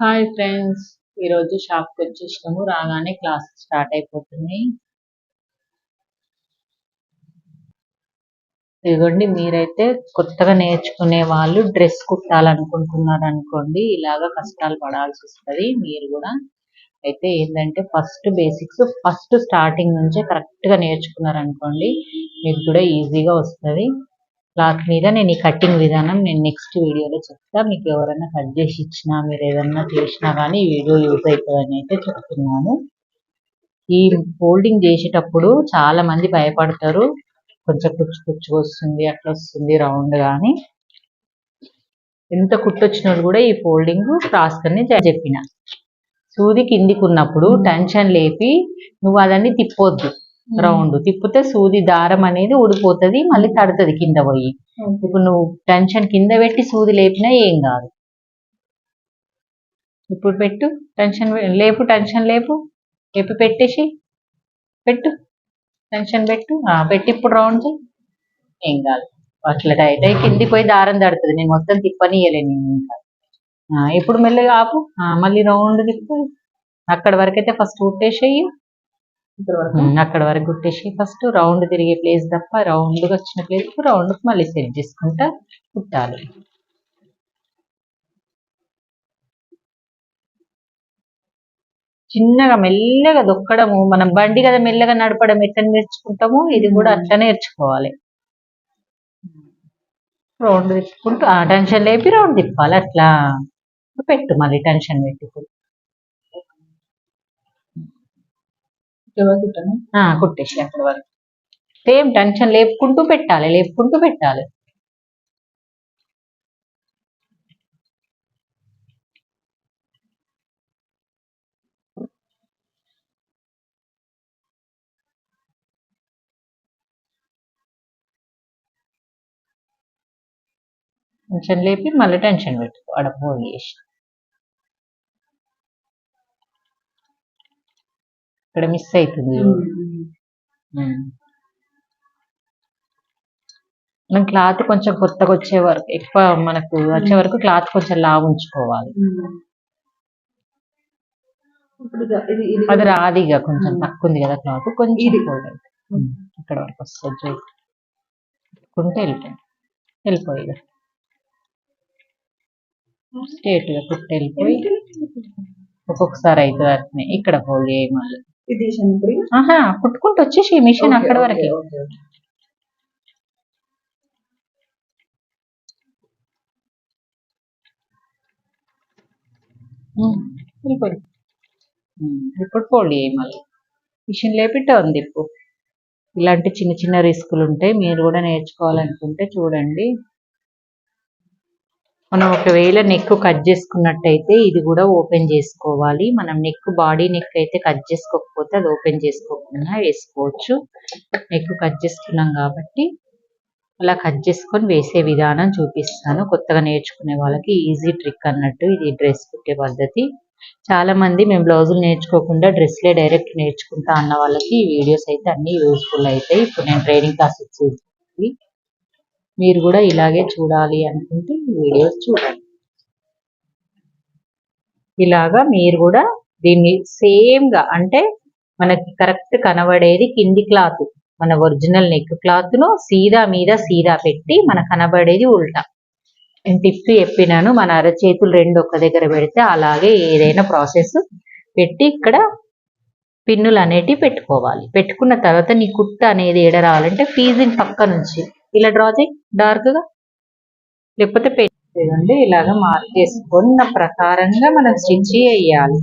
Hi friends ఈరోజు షాప్కి వచ్చేసినాము. రాగానే క్లాస్ స్టార్ట్ అయిపోతున్నాయి ఇదిగోండి మీరైతే కొత్తగా నేర్చుకునే వాళ్ళు డ్రెస్ కుట్టాలనుకుంటున్నారు అనుకోండి ఇలాగ కష్టాలు పడాల్సి వస్తుంది. మీరు కూడా అయితే ఏంటంటే ఫస్ట్ బేసిక్స్ ఫస్ట్ స్టార్టింగ్ నుంచే కరెక్ట్గా నేర్చుకున్నారు అనుకోండి మీకు కూడా ఈజీగా వస్తుంది. క్లాత్ మీద నేను ఈ కటింగ్ విధానం నేను నెక్స్ట్ వీడియోలో చెప్తా. మీకు ఎవరైనా కట్ చేసి ఇచ్చినా మీరు ఏదన్నా చేసినా కానీ ఈ వీడియో యూజ్ అవుతుందని అయితే చెప్తున్నాను. ఈ ఫోల్డింగ్ చేసేటప్పుడు చాలా మంది భయపడతారు. కొంచెం కుచ్చు కుచ్చు వస్తుంది అట్లా వస్తుంది రౌండ్ కానీ ఎంత కుట్టొచ్చిన కూడా ఈ ఫోల్డింగ్ రాసుకొని చెప్పిన. సూది కిందికి ఉన్నప్పుడు టెన్షన్ లేపి నువ్వు అదన్నీ తిప్పొద్దు. రౌండ్. తిప్పితే సూది దారం అనేది ఊడిపోతుంది మళ్ళీ తడుతుంది కింద పోయి. ఇప్పుడు నువ్వు టెన్షన్ కింద పెట్టి సూది లేపినా ఏం కాదు. ఇప్పుడు పెట్టు టెన్షన్ లేపు టెన్షన్ లేపు. లేపి పెట్టేసి పెట్టు. టెన్షన్ పెట్టు. పెట్టి ఇప్పుడు రౌండ్ చేయి. ఏం కాదు. అట్లా టైట్ అయ్యి కిందికి పోయి దారం తడుతుంది. నేను మొత్తం తిప్పనియలే నేను ఇంకా. ఇప్పుడు మెల్లగా ఆపు. మళ్ళీ రౌండ్ తిప్పు. అక్కడ వరకైతే ఫస్ట్ కుట్టేసేయి అక్కడ వరకు కుట్టేసి ఫస్ట్ రౌండ్ తిరిగే ప్లేస్ తప్ప రౌండ్ వచ్చిన ప్లేస్ రౌండ్ మళ్ళీ సెట్ చేసుకుంటా కుట్టాలి. చిన్నగా మెల్లగా దొక్కడము మనం బండి కదా మెల్లగా నడపడం ఎట్లా నేర్చుకుంటాము ఇది కూడా అట్లా నేర్చుకోవాలి. రౌండ్ తిప్పుకుంటూ ఆ టెన్షన్ లేపి రౌండ్ తిప్పాలి అట్లా పెట్టు మళ్ళీ టెన్షన్ పెట్టి ఇప్పుడు. ఆ, కుట్టేసి అక్కడ వరకు. సేమ్ టెన్షన్ లేపుకుంటూ పెట్టాలి లేపుకుంటూ పెట్టాలి. టెన్షన్ లేపి మళ్ళీ టెన్షన్ పెట్టుకో ఆడ ఫోన్ చేసి. ఇక్కడ మిస్ అవుతుంది. మనం క్లాత్ కొంచెం కొత్తగా వచ్చే వరకు ఎక్కువ మనకు వచ్చే వరకు క్లాత్ కొంచెం లావు ఉంచుకోవాలి. అది రాదు ఇక కొంచెం. తక్కువ ఉంది కదా క్లాత్ కొంచెం. ఇక్కడ వరకు వస్తుంది చూడు కుంటే వెళ్ళిపోయి వెళ్ళిపోయి ఇక స్ట్రేట్గా కుట్టి వెళ్ళిపోయి ఒక్కొక్కసారి అవుతుంది అట్నే. ఇక్కడ ఫోల్డ్ చేయి మళ్ళీ. ఇది ఇప్పుడు. ఆహా కుట్టుకుంటూ వచ్చేసి మిషన్ అక్కడ వరకే. వెళ్ళిపోయి. ఇప్పుడు ఫోల్డ్ మళ్ళీ. మిషన్ లేపి టర్న్ తిప్పు ఇలాంటి చిన్న చిన్న రిస్కులు ఉంటాయి మీరు కూడా నేర్చుకోవాలనుకుంటే చూడండి. మనం ఒకవేళ నెక్ కట్ చేసుకున్నట్టయితే ఇది కూడా ఓపెన్ చేసుకోవాలి. మనం నెక్ బాడీ నెక్ అయితే కట్ చేసుకోకపోతే అది ఓపెన్ చేసుకోకుండా వేసుకోవచ్చు. నెక్ కట్ చేసుకున్నాం కాబట్టి అలా కట్ చేసుకొని వేసే విధానం చూపిస్తాను. కొత్తగా నేర్చుకునే వాళ్ళకి ఈజీ ట్రిక్ అన్నట్టు ఇది డ్రెస్ కుట్టే పద్ధతి. చాలా మంది మేము బ్లౌజులు నేర్చుకోకుండా డ్రెస్లే డైరెక్ట్ నేర్చుకుంటా అన్న వాళ్ళకి ఈ వీడియోస్ అయితే అన్ని యూస్ఫుల్ అవుతాయి ఇప్పుడు నేను ట్రైనింగ్ క్లాస్ ఇచ్చేది మీరు కూడా ఇలాగే చూడాలి అనుకుంటే వీడియోస్ చూడండి. ఇలాగా మీరు కూడా దీన్ని సేమ్గా అంటే మనకి కరెక్ట్ కనబడేది కింది క్లాత్ మన ఒరిజినల్ నెక్ క్లాత్ను సీదా మీద సీదా పెట్టి మన కనబడేది ఉల్టా. నేను టిప్ చెప్పినాను మన అరచేతులు రెండు ఒక్క దగ్గర పెడితే అలాగే ఏదైనా ప్రాసెస్ పెట్టి ఇక్కడ పిన్నులు అనేటివి పెట్టుకోవాలి. పెట్టుకున్న తర్వాత నీ కుట్ట అనేది ఏడ రావాలంటే ఫీజింగ్ పక్క నుంచి ఇలా డ్రా చేయి. డార్క్గా. లేకపోతే పెట్టండి ఇలాగా మార్క్ చేసుకున్న ప్రకారంగా మనం స్టిచ్ చేయాలి.